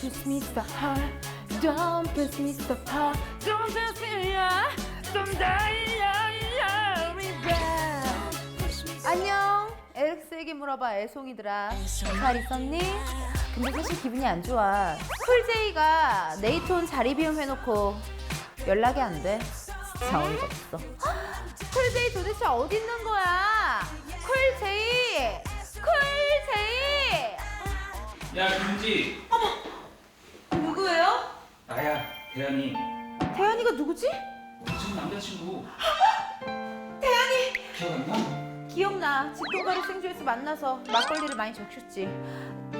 push me so hard. Don't push me so hard. Don't push me yeah. Don't die yeah, me back. 안녕. 엘렉스에게 물어봐 애송이들아. 잘 있었니? 근데 사실 기분이 안 좋아. 쿨제이가 네이톤 자리 비움 해놓고 연락이 안 돼. 진짜 어이가 없어. 쿨제이 도대체 어디 있는 거야? 쿨제이! 쿨제이! 야 김지 누구예요? 나야 대현이 태연이가 누구지? 지금 남자친구 태연이! 기억 안 나? 기억나. 집동가루 생주에서 만나서 막걸리를 많이 적셨지.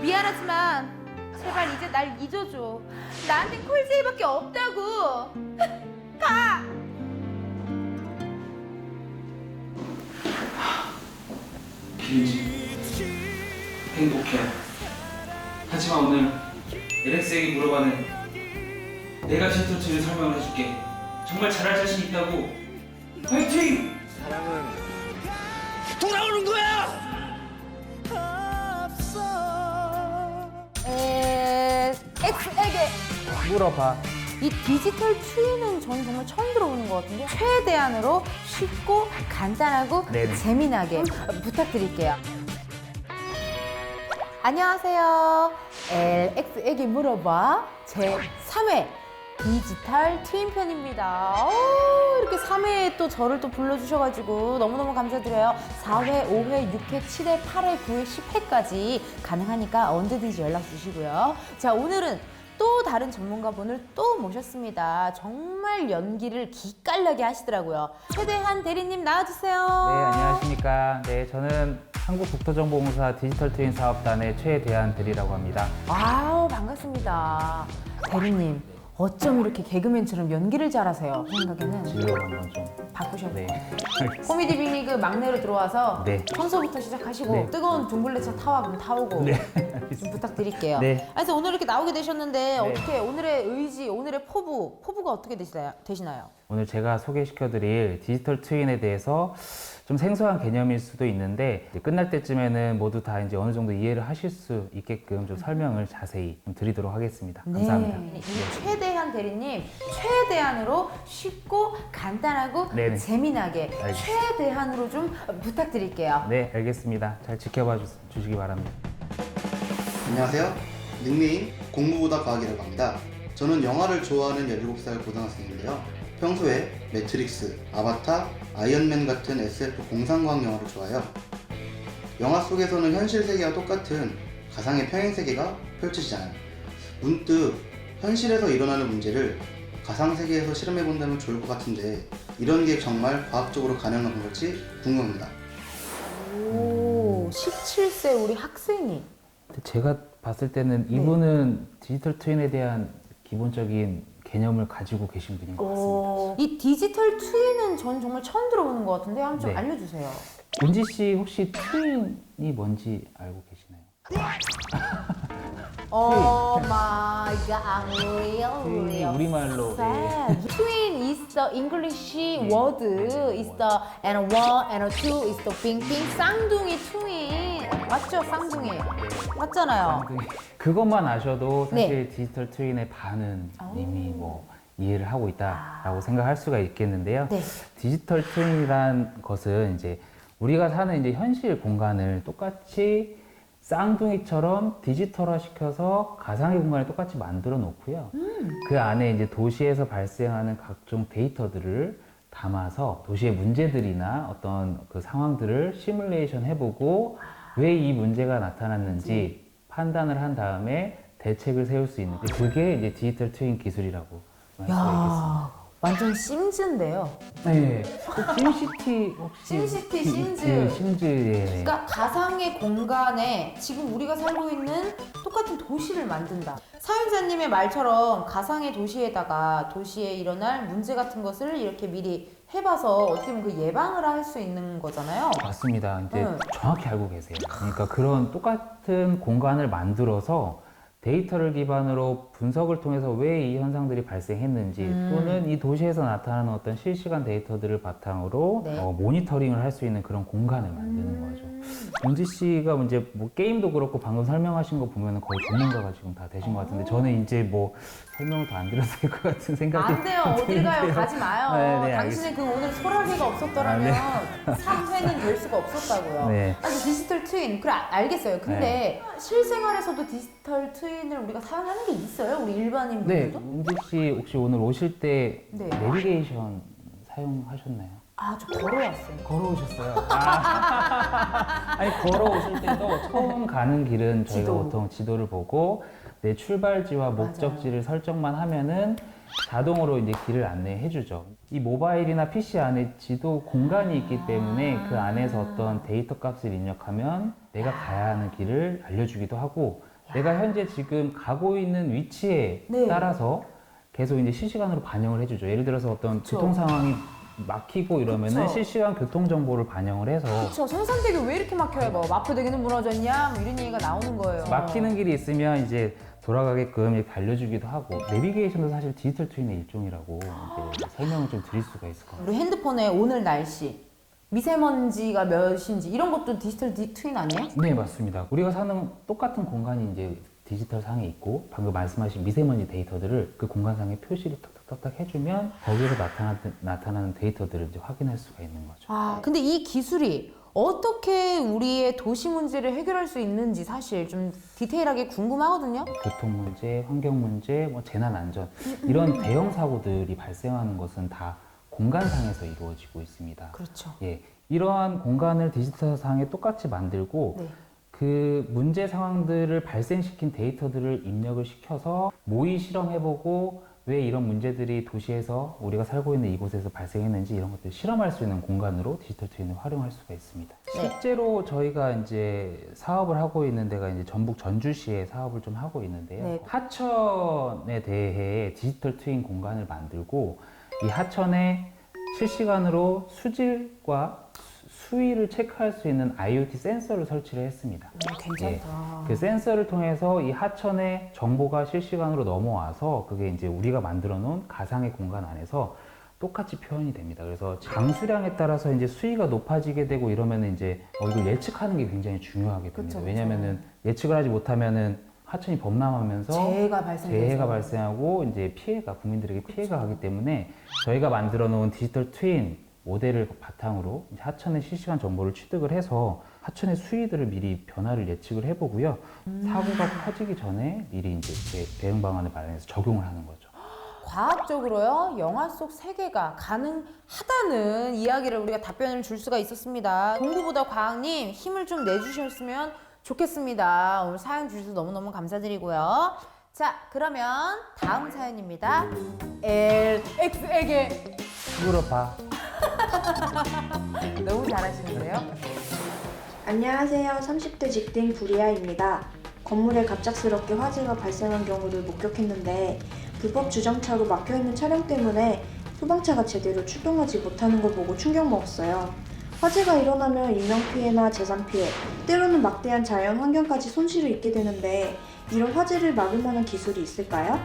미안하지만 제발 이제 날 잊어줘. 나한테 콜제이밖에 없다고. 가! 김지 행복해 하지만 오늘 LX에게 물어봐는 내가 디지털트를 설명을 해줄게 정말 잘할 자신 있다고 화이팅! 에... X에게 물어봐. 이 디지털 트위는 저는 정말 처음 들어보는 것 같은데 최대한으로 쉽고 간단하고 네네. 재미나게 부탁드릴게요. 안녕하세요. LX에게 물어봐 제 3회 디지털 트윈 편입니다. 오, 이렇게 3회에 또 저를 또 불러주셔가지고 너무너무 감사드려요. 4회, 5회, 6회, 7회, 8회, 9회, 10회까지 가능하니까 언제든지 연락 주시고요. 자, 오늘은 또 다른 전문가분을 또 모셨습니다. 정말 연기를 기깔나게 하시더라고요. 최대한 대리님 나와주세요. 네, 안녕하십니까. 네, 저는 한국국토정보공사 디지털 트윈 사업단의 최대한 대리라고 합니다. 와우 반갑습니다. 대리님 어쩜 이렇게 개그맨처럼 연기를 잘하세요? 제 생각에는 진로 한번 좀. 바꾸셔도 네. 코미디 빅리그 막내로 들어와서 네. 청소부터 시작하시고 네. 뜨거운 둥글레차 타와 그럼 타오고 네. 좀 부탁드릴게요. 네. 아, 그래서 오늘 이렇게 나오게 되셨는데 어떻게 오늘의 의지, 오늘의 포부, 포부가 어떻게 되시나요? 되시나요? 오늘 제가 소개시켜드릴 디지털 트윈에 대해서 좀 생소한 개념일 수도 있는데 끝날 때쯤에는 모두 다 이제 어느 정도 이해를 하실 수 있게끔 좀 설명을 자세히 좀 드리도록 하겠습니다. 감사합니다. 네. 이 최대한 대리님 최대한으로 쉽고 간단하고 네네. 재미나게 알겠습니다. 최대한으로 좀 부탁드릴게요. 네, 알겠습니다. 잘 지켜봐 주, 주시기 바랍니다. 안녕하세요. 닉네임 공부보다 과학이라고 합니다. 저는 영화를 좋아하는 17살 고등학생인데요. 평소에 매트릭스, 아바타, 아이언맨 같은 SF 공상과학 영화를 좋아해요. 영화 속에서는 현실 세계와 똑같은 가상의 평행 세계가 펼쳐지잖아요. 문득 현실에서 일어나는 문제를 가상 세계에서 실험해 본다면 좋을 것 같은데 이런 게 정말 과학적으로 가능한 걸지 궁금합니다. 오, 17세 우리 학생이 근데 제가 봤을 때는 네. 이분은 디지털 트윈에 대한 기본적인 개념을 가지고 계신 분인 것 같습니다. 이 디지털 트윈은 전 정말 처음 들어보는 것 같은데 한번 좀 네. 알려주세요. 은지 씨 혹시 트윈이 뭔지 알고 계시나요? Oh my god, real, 트윈이 real 우리말로 sad. Twin is the English word, is the and a one and a two is the 빙빙 쌍둥이 twin 맞죠 쌍둥이 맞잖아요. 쌍둥이. 그것만 아셔도 네. 사실 디지털 트윈의 반은 이미 뭐 이해를 하고 있다라고 아. 생각할 수가 있겠는데요. 네. 디지털 트윈이란 것은 이제 우리가 사는 이제 현실 공간을 똑같이 쌍둥이처럼 디지털화 시켜서 가상의 공간을 똑같이 만들어 놓고요. 그 안에 이제 도시에서 발생하는 각종 데이터들을 담아서 도시의 문제들이나 어떤 그 상황들을 시뮬레이션 해보고 왜 이 문제가 나타났는지 판단을 한 다음에 대책을 세울 수 있는 그게 이제 디지털 트윈 기술이라고 있겠습니다. 야 완전 심즈인데요. 네. 그 심시티 혹시 심시티, 심즈. 예, 심즈 예. 그러니까 가상의 공간에 지금 우리가 살고 있는 똑같은 도시를 만든다. 사연자님의 말처럼 가상의 도시에다가 도시에 일어날 문제 같은 것을 이렇게 미리 해봐서 어떻게 보면 그 예방을 할 수 있는 거잖아요. 맞습니다. 이제 네. 정확히 알고 계세요. 그러니까 그런 똑같은 공간을 만들어서 데이터를 기반으로 분석을 통해서 왜 이 현상들이 발생했는지 음. 또는 이 도시에서 나타나는 어떤 실시간 데이터들을 바탕으로 네. 어, 모니터링을 할 수 있는 그런 공간을 만드는 거죠. 윤지 씨가 이제 뭐 게임도 그렇고 방금 설명하신 거 보면 거의 전문가가 지금 다 되신 것 같은데 저는 이제 뭐 설명을 더안 드려도 될 것 같은 생각이 안 돼요. 어딜 가요? 가지 마요. 네, 네, 당신의 그 오늘 소라게가 없었더라면 3회는 될 수가 없었다고요. 네. 아니 디지털 트윈 그래 아- 알겠어요. 근데 실생활에서도 디지털 트윈을 우리가 사용하는 게 있어요? 우리 일반인 네, 분들도? 윤지 씨 혹시 오늘 오실 때 네. 내비게이션 사용하셨나요? 아, 저 걸어왔어요. 걸어오셨어요. 아. 아니 걸어오실 때도 처음 가는 길은 저희가 지도. 보통 지도를 보고 내 출발지와 목적지를 설정만 하면은 자동으로 이제 길을 안내해 주죠. 이 모바일이나 PC 안에 지도 공간이 있기 때문에 그 안에서 어떤 데이터 값을 입력하면 내가 가야 하는 길을 알려주기도 하고 내가 현재 지금 가고 있는 위치에 네. 따라서 계속 이제 실시간으로 반영을 해주죠. 예를 들어서 어떤 그쵸. 교통 상황이 막히고 이러면은 그쵸. 실시간 교통 정보를 반영을 해서 그렇죠. 성산대교 왜 이렇게 막혀요? 뭐 마포대교는 무너졌냐? 뭐 이런 얘기가 나오는 거예요. 막히는 길이 있으면 이제 돌아가게끔 이렇게 알려주기도 하고 내비게이션도 사실 디지털 트윈의 일종이라고 이제 설명을 좀 드릴 수가 있을 것 같아요. 우리 핸드폰에 오늘 날씨, 미세먼지가 몇인지 이런 것도 디지털 디, 트윈 아니에요? 네 맞습니다. 우리가 사는 똑같은 공간이 이제 디지털 상에 있고 방금 말씀하신 미세먼지 데이터들을 그 공간상에 표시를 탁탁탁탁 해주면 거기에서 나타나, 나타나는 데이터들을 이제 확인할 수가 있는 거죠. 아, 근데 이 기술이 어떻게 우리의 도시 문제를 해결할 수 있는지 사실 좀 디테일하게 궁금하거든요. 교통 문제, 환경 문제, 뭐 재난 안전 이런 대형 사고들이 발생하는 것은 다 공간상에서 이루어지고 있습니다. 그렇죠. 예, 이러한 공간을 디지털상에 똑같이 만들고 네. 그 문제 상황들을 발생시킨 데이터들을 입력을 시켜서 모의 실험해보고 왜 이런 문제들이 도시에서 우리가 살고 있는 이곳에서 발생했는지 이런 것들을 실험할 수 있는 공간으로 디지털 트윈을 활용할 수가 있습니다. 네. 실제로 저희가 이제 사업을 하고 있는 데가 이제 전북 전주시에 사업을 좀 하고 있는데요. 네. 하천에 대해 디지털 트윈 공간을 만들고 이 하천에 실시간으로 수질과 수- 수위를 체크할 수 있는 IoT 센서를 설치를 했습니다. 오, 괜찮다. 그 센서를 통해서 이 하천의 정보가 실시간으로 넘어와서 그게 이제 우리가 만들어 놓은 가상의 공간 안에서 똑같이 표현이 됩니다. 그래서 강수량에 따라서 이제 수위가 높아지게 되고 이러면 이제 어, 이걸 예측하는 게 굉장히 중요하게 됩니다. 그쵸, 그쵸. 왜냐면은 예측을 하지 못하면은 하천이 범람하면서 재해가 발생해서 재해가 발생하고 이제 피해가 국민들에게 피해가 가기 때문에 저희가 만들어 놓은 디지털 트윈 모델을 바탕으로 하천의 실시간 정보를 취득을 해서 하천의 수위들을 미리 변화를 예측을 해보고요 사고가 커지기 전에 미리 이제 대- 대응 방안을 마련해서 적용을 하는 거죠. 과학적으로요 영화 속 세계가 가능하다는 이야기를 우리가 답변을 줄 수가 있었습니다. 공부보다 과학님 힘을 좀 내주셨으면 좋겠습니다. 오늘 사연 주셔서 너무너무 감사드리고요. 자 그러면 다음 사연입니다. LX에게 물어봐. 너무 잘하시는데요. 안녕하세요. 30대 직딩 부리아입니다. 건물에 갑작스럽게 화재가 발생한 경우를 목격했는데 불법 주정차로 막혀있는 차량 때문에 소방차가 제대로 출동하지 못하는 걸 보고 충격 먹었어요. 화재가 일어나면 인명피해나 재산피해, 때로는 막대한 자연 환경까지 손실을 입게 되는데 이런 화재를 막을 만한 기술이 있을까요?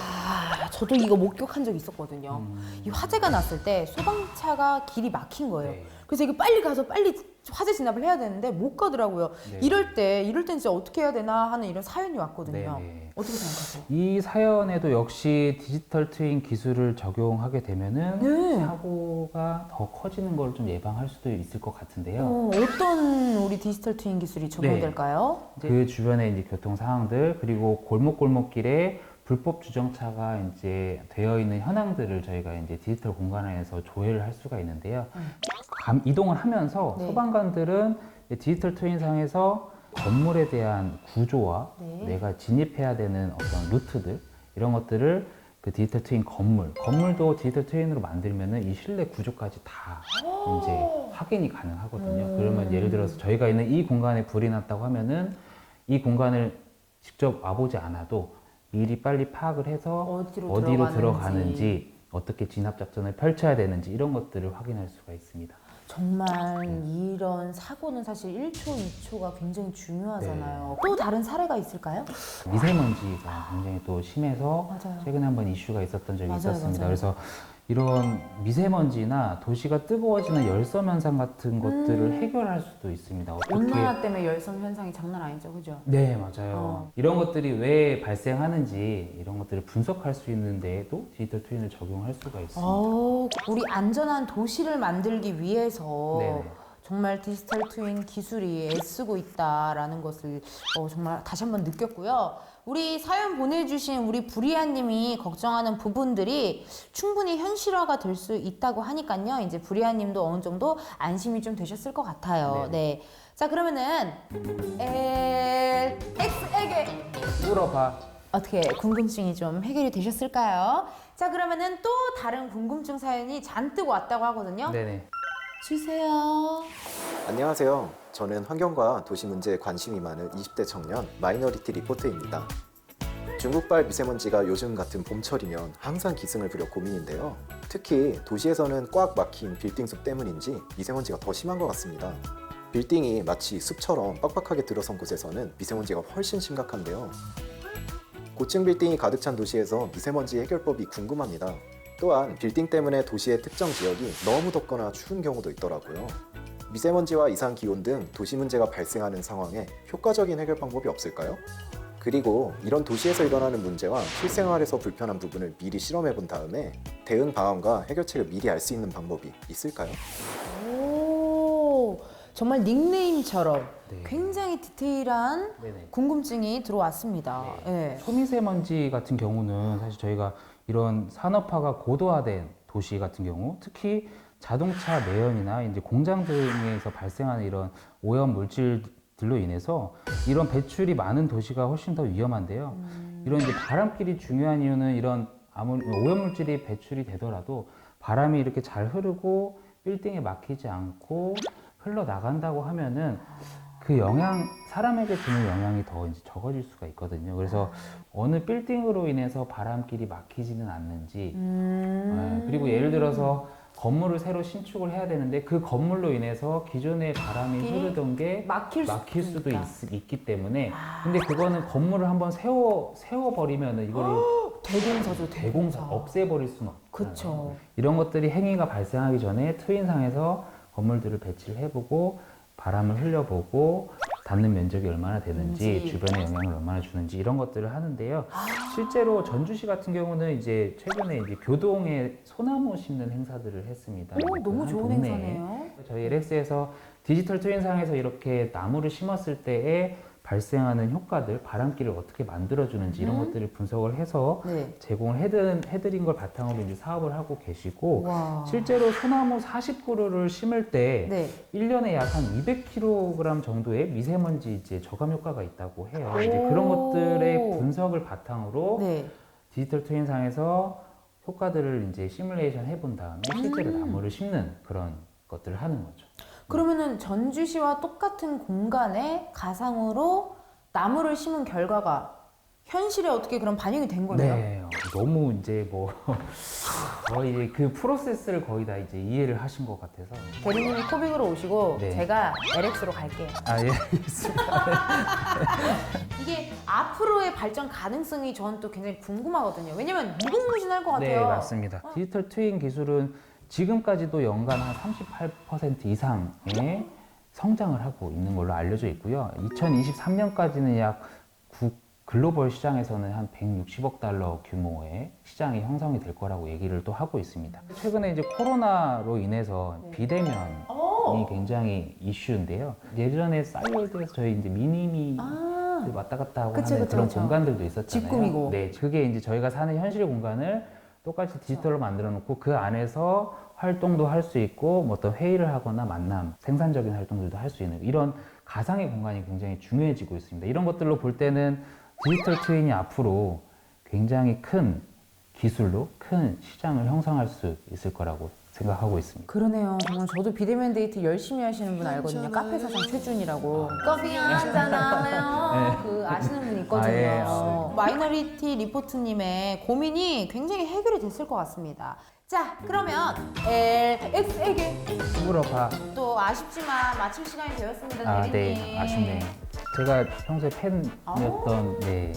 아 저도 이거 목격한 적 있었거든요. 이 화재가 났을 때 소방차가 길이 막힌 거예요. 네. 그래서 이게 빨리 가서 빨리 화재 진압을 해야 되는데 못 가더라고요. 네. 이럴 때 이럴 땐 진짜 어떻게 해야 되나 하는 이런 사연이 왔거든요. 네, 네. 어떻게 생각하세요? 이 사연에도 역시 디지털 트윈 기술을 적용하게 되면은 네. 사고가 더 커지는 걸 좀 예방할 수도 있을 것 같은데요. 어, 어떤 우리 디지털 트윈 기술이 적용될까요? 그 주변의 이제 교통 상황들 그리고 골목 골목길에 불법 주정차가 이제 되어 있는 현황들을 저희가 이제 디지털 공간 안에서 조회를 할 수가 있는데요. 음. 감- 이동을 하면서 네. 소방관들은 디지털 트윈상에서 건물에 대한 구조와 네. 내가 진입해야 되는 어떤 루트들 이런 것들을 그 디지털 트윈 건물, 건물도 디지털 트윈으로 만들면은 이 실내 구조까지 다 이제 확인이 가능하거든요. 음. 그러면 예를 들어서 저희가 있는 이 공간에 불이 났다고 하면은 이 공간을 직접 와보지 않아도 미리 빨리 파악을 해서 어디로, 어디로 들어가는지. 들어가는지 어떻게 진압 작전을 펼쳐야 되는지 이런 것들을 확인할 수가 있습니다. 정말 이런 사고는 사실 1초, 2초가 굉장히 중요하잖아요. 또 다른 사례가 있을까요? 미세먼지가 굉장히 또 심해서 맞아요. 최근에 한번 이슈가 있었던 적이 맞아요, 있었습니다. 맞아요. 그래서 이런 미세먼지나 도시가 뜨거워지는 열섬 현상 같은 것들을 해결할 수도 있습니다. 어떻게 음. 온난화 때문에 열섬 현상이 장난 아니죠, 그죠? 네, 맞아요. 어. 이런 것들이 왜 발생하는지 이런 것들을 분석할 수 있는 데에도 디지털 트윈을 적용할 수가 있습니다. 어, 우리 안전한 도시를 만들기 위해서 네네. 정말 디지털 트윈 기술이 애쓰고 있다라는 것을 어, 정말 다시 한번 느꼈고요. 우리 사연 보내주신 우리 부리아님이 걱정하는 부분들이 충분히 현실화가 될 수 있다고 하니까요. 이제 부리아님도 어느 정도 안심이 좀 되셨을 것 같아요. 네. 자 그러면은 에... X에게 물어봐. 어떻게 궁금증이 좀 해결이 되셨을까요? 자 그러면은 또 다른 궁금증 사연이 잔뜩 왔다고 하거든요. 네네. 주세요. 안녕하세요. 저는 환경과 도시 문제에 관심이 많은 20대 청년 마이너리티 리포트입니다. 중국발 미세먼지가 요즘 같은 봄철이면 항상 기승을 부려 고민인데요. 특히 도시에서는 꽉 막힌 빌딩 숲 때문인지 미세먼지가 더 심한 것 같습니다. 빌딩이 마치 숲처럼 빡빡하게 들어선 곳에서는 미세먼지가 훨씬 심각한데요. 고층 빌딩이 가득 찬 도시에서 미세먼지 해결법이 궁금합니다. 또한 빌딩 때문에 도시의 특정 지역이 너무 덥거나 추운 경우도 있더라고요. 미세먼지와 이상 기온 등 도시 문제가 발생하는 상황에 효과적인 해결 방법이 없을까요? 그리고 이런 도시에서 일어나는 문제와 실생활에서 불편한 부분을 미리 실험해 본 다음에 대응 방안과 해결책을 미리 알 수 있는 방법이 있을까요? 오, 정말 닉네임처럼 네. 굉장히 디테일한 네네. 궁금증이 들어왔습니다. 예. 초미세먼지 같은 경우는 사실 저희가 이런 산업화가 고도화된 도시 같은 경우 특히 자동차 매연이나 이제 공장 등에서 발생하는 이런 오염 물질들로 인해서 이런 배출이 많은 도시가 훨씬 더 위험한데요. 이런 이제 바람길이 중요한 이유는 이런 아무리 오염 물질이 배출이 되더라도 바람이 이렇게 잘 흐르고 빌딩에 막히지 않고 흘러 나간다고 하면은 그 영향 사람에게 주는 영향이 더 이제 적어질 수가 있거든요. 그래서 어느 빌딩으로 인해서 바람길이 막히지는 않는지 음. 네, 그리고 예를 들어서 건물을 새로 신축을 해야 되는데 그 건물로 인해서 기존의 바람이 흐르던 게 막힐, 막힐 수도 있으니까. 있, 있기 때문에 근데 그거는 건물을 한번 세워 세워 버리면은 이거를 대공사죠, 대공사 없애버릴 수는 없죠. 그쵸. 이런 것들이 행위가 발생하기 전에 트윈상에서 건물들을 배치를 해보고 바람을 흘려보고 닿는 면적이 얼마나 되는지 왠지. 주변에 영향을 얼마나 주는지 이런 것들을 하는데요. 실제로 전주시 같은 경우는 이제 최근에 이제 교동에 소나무 심는 행사들을 했습니다. 오, 너무 한 좋은. 행사네요. 저희 LX에서 디지털 트윈상에서 이렇게 나무를 심었을 때에 발생하는 효과들, 바람길을 어떻게 만들어주는지 이런 음. 것들을 분석을 해서 네. 제공을 해드린, 해드린 걸 바탕으로 이제 사업을 하고 계시고 와. 실제로 소나무 40그루를 심을 때 네. 1년에 약 한 200kg 정도의 미세먼지 이제 저감 효과가 있다고 해요. 이제 오. 그런 것들의 분석을 바탕으로 네. 디지털 트윈상에서 효과들을 이제 시뮬레이션 해본 다음에 실제로 음. 나무를 심는 그런 것들을 하는 거죠. 그러면은 전주시와 똑같은 공간에 가상으로 나무를 심은 결과가 현실에 어떻게 그럼 반영이 된 거네요? 네, 너무 이제 뭐 거의 그 프로세스를 거의 다 이제 이해를 하신 것 같아서 대리님이 코빅으로 오시고 네. 제가 LX로 갈게요. 아 예, 알겠습니다. 이게 앞으로의 발전 가능성이 저는 또 굉장히 궁금하거든요. 왜냐면 무궁무진할 것 같아요. 네, 맞습니다. 디지털 트윈 기술은 지금까지도 연간 한 38% 이상의 성장을 하고 있는 걸로 알려져 있고요. 2023년까지는 약 구- 글로벌 시장에서는 한 160억 달러 규모의 시장이 형성이 될 거라고 얘기를 또 하고 있습니다. 최근에 이제 코로나로 인해서 네. 비대면이 오! 굉장히 이슈인데요. 예전에 싸이월드에서 저희 이제 미니미 아, 왔다 갔다 하고 그쵸, 하는 그쵸, 그런 그쵸. 공간들도 있었잖아요. 집 꾸미고. 네, 그게 이제 저희가 사는 현실 공간을 똑같이 디지털로 만들어 놓고 그 안에서 활동도 할 수 있고 뭐 어떤 회의를 하거나 만남, 생산적인 활동들도 할 수 있는 이런 가상의 공간이 굉장히 중요해지고 있습니다. 이런 것들로 볼 때는 디지털 트윈이 앞으로 굉장히 큰 기술로 큰 시장을 형성할 수 있을 거라고 생각하고 있습니다. 그러네요. 정말 저도 비대면 데이트 열심히 하시는 분 알거든요. 카페 사장 최준이라고. 커피 한잔 할래요? 그 아시는 분이 됐거든요. 아, 예. 아. 마이너리티 리포트님의 고민이 굉장히 해결이 됐을 것 같습니다. 자, 그러면 LX에게 물어봐. 또 아쉽지만 마칠 시간이 되었습니다, 아, 대리님. 네, 아쉽네요. 제가 평소에 팬이었던 네,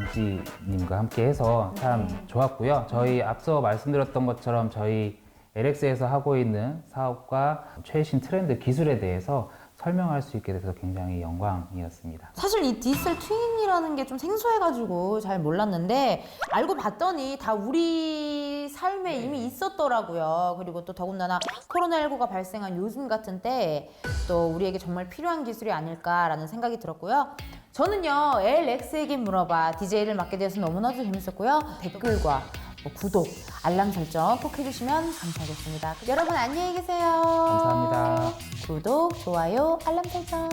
은지님과 함께 해서 참 네. 좋았고요. 저희 앞서 말씀드렸던 것처럼 저희 LX에서 하고 있는 사업과 최신 트렌드 기술에 대해서 설명할 수 있게 돼서 굉장히 영광이었습니다. 사실 이 디지털 트윈이라는 게 좀 생소해가지고 잘 몰랐는데 알고 봤더니 다 우리 삶에 이미 있었더라고요. 그리고 또 더군다나 코로나19가 발생한 요즘 같은 때에 또 우리에게 정말 필요한 기술이 아닐까라는 생각이 들었고요. 저는요, LX에게 물어봐 DJ를 맡게 되어서 너무나도 재밌었고요. 댓글과 뭐 구독, 알람 설정 꼭 해주시면 감사하겠습니다. 여러분 안녕히 계세요. 감사합니다. 구독, 좋아요, 알람 설정.